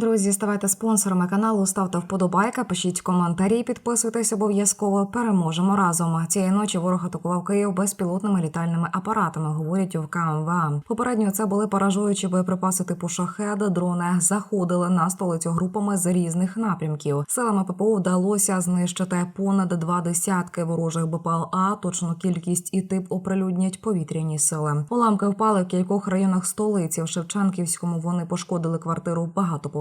Друзі, ставайте спонсорами каналу, ставте вподобайка, пишіть коментарі, підписуйтесь обов'язково. Переможемо разом. Цієї ночі ворог атакував Київ безпілотними літальними апаратами. Говорять у КМВА. Попередньо це були поражуючі боєприпаси типу шахеда. Дрони заходили на столицю групами з різних напрямків. Силами ППО вдалося знищити понад два десятки ворожих БПЛА. Точну кількість і тип оприлюднять повітряні сили. Уламки впали в кількох районах столиці. В Шевченківському вони пошкодили квартиру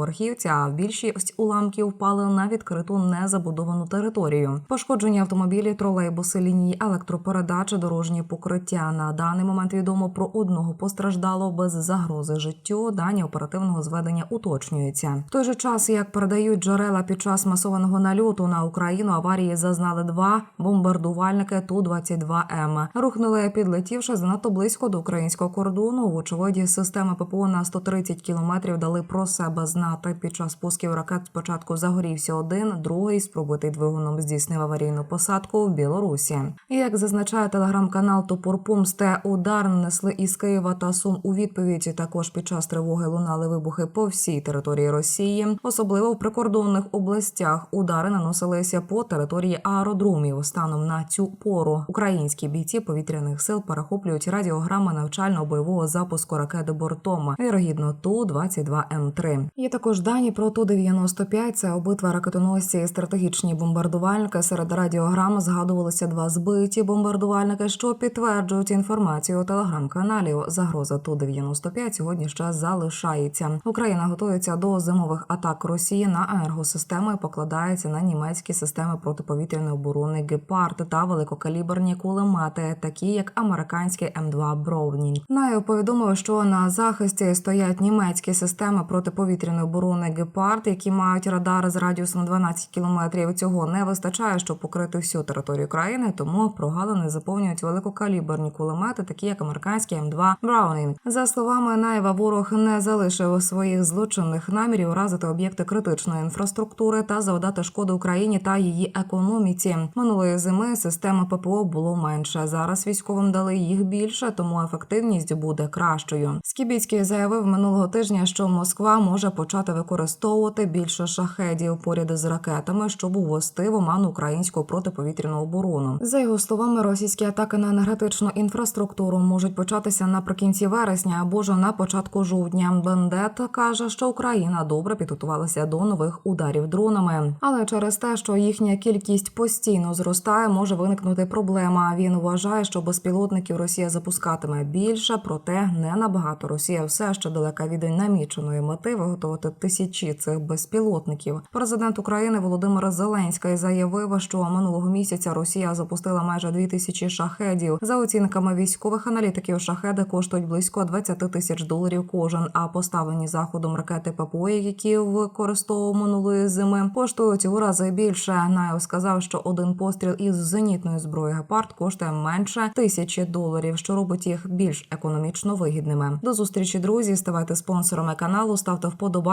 багатоповерхівця. А більшість уламків впали на відкриту незабудовану територію. Пошкоджені автомобілі, тролейбуси, лінії електропередачі, дорожні покриття. На даний момент відомо про одного постраждало без загрози життю. Дані оперативного зведення уточнюються. В той же час, як передають джерела під час масованого нальоту на Україну, аварії зазнали два бомбардувальники ту 22 м Рухнули, підлетівши занадто близько до українського кордону. Вочевиді системи ППО на 130 кілометрів дали про себе знати. Під час пусків ракет спочатку загорівся один, другий спробутий двигуном здійснив аварійну посадку в Білорусі. Як зазначає телеграм-канал Топор Помсте, удар нанесли із Києва та Сум у відповідь. Також під час тривоги лунали вибухи по всій території Росії, особливо в прикордонних областях. Удари наносилися по території аеродромів. Станом на цю пору українські бійці повітряних сил перехоплюють радіограми навчально-бойового запуску ракети бортом. Вірогідно, ту 22 м 3 Є також дані про ту 95 Це обидва ракетоносці і стратегічні бомбардувальники. Серед радіограм згадувалися два збиті бомбардувальники, що підтверджують інформацію у телеграм-каналів. Загроза ту 95 сьогодні ще залишається. Україна готується до зимових атак Росії на енергосистеми. і Покладається на німецькі системи протиповітряної оборони Гепард та великокаліберні кулемети, такі як американський М2 Броунінг. Наю повідомив, що на захисті стоять німецькі системи протиповітряної оборони Гепард, які мають радари з радіусом 12 кілометрів. Цього не вистачає, щоб покрити всю територію країни, тому прогалини заповнюють великокаліберні кулемети, такі як американський М2 Браунінг. За словами Наєва, ворог не залишив своїх злочинних намірів уразити об'єкти критичної інфраструктури та завдати шкоду Україні та її економіці. Минулої зими системи ППО було менше. Зараз військовим дали їх більше, тому ефективність буде кращою. Скібіцький заявив минулого тижня, що Москва може почати використовувати більше шахедів поряд з ракетами, щоб увести в оману українську протиповітряну оборону. За його словами, російські атаки на енергетичну інфраструктуру можуть початися наприкінці вересня або ж на початку жовтня. Бендет каже, що Україна добре підготувалася до нових ударів дронами, але через те, що їхня кількість постійно зростає, може виникнути проблема. Він вважає, що безпілотників Росія запускатиме більше, проте не набагато. Росія все ще далека від наміченої мети виготовити тисячі цих безпілотників. Президент України Володимир Зеленський заявив, що минулого місяця Росія запустила майже дві тисячі шахедів. За оцінками військових аналітиків, шахеди коштують близько 20 тисяч доларів кожен. А поставлені заходом ракети ППО, які використовував минулої зими, коштують у рази більше. Наєв сказав, що один постріл із зенітної зброї гепард коштує менше тисячі доларів, що робить їх більш економічно вигідними. До зустрічі, друзі. Ставайте спонсорами каналу, ставте